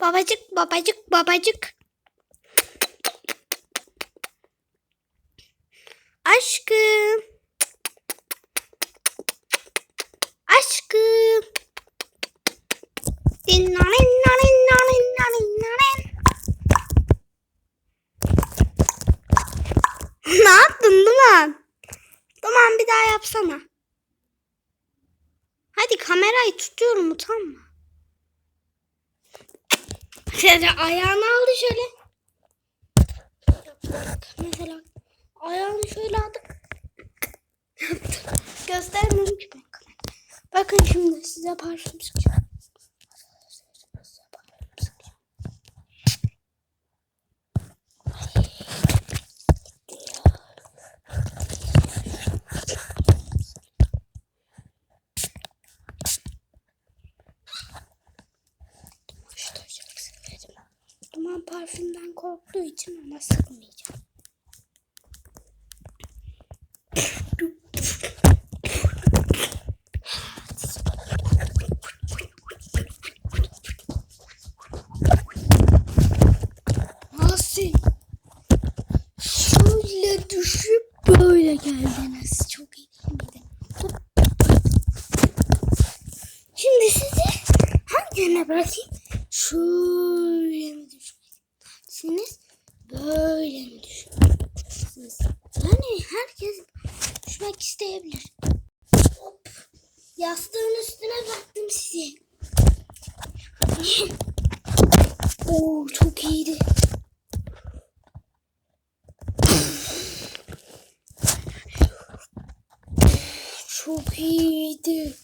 Babacık babacık babacık. Aşkım. Aşkım. Dinnanin nanin nanin nanin nanin. ne yaptın Duman? Duman bir daha yapsana. Hadi kamerayı tutuyorum utanma. Şöyle ayağını aldı şöyle. Bak mesela ayağını şöyle aldı. Göstermiyorum ki. Bakın şimdi size parfüm sıkacağım. Duman parfümden korktuğu için ona sıkmayacağım. Nasıl? Şöyle düşüp böyle geldiniz. Çok iyi? Şimdi sizi hangi yöne bırakayım? Şöyle isteyebilir. Hop. Yastığın üstüne bıraktım sizi. Oo çok iyiydi. Çok iyiydi.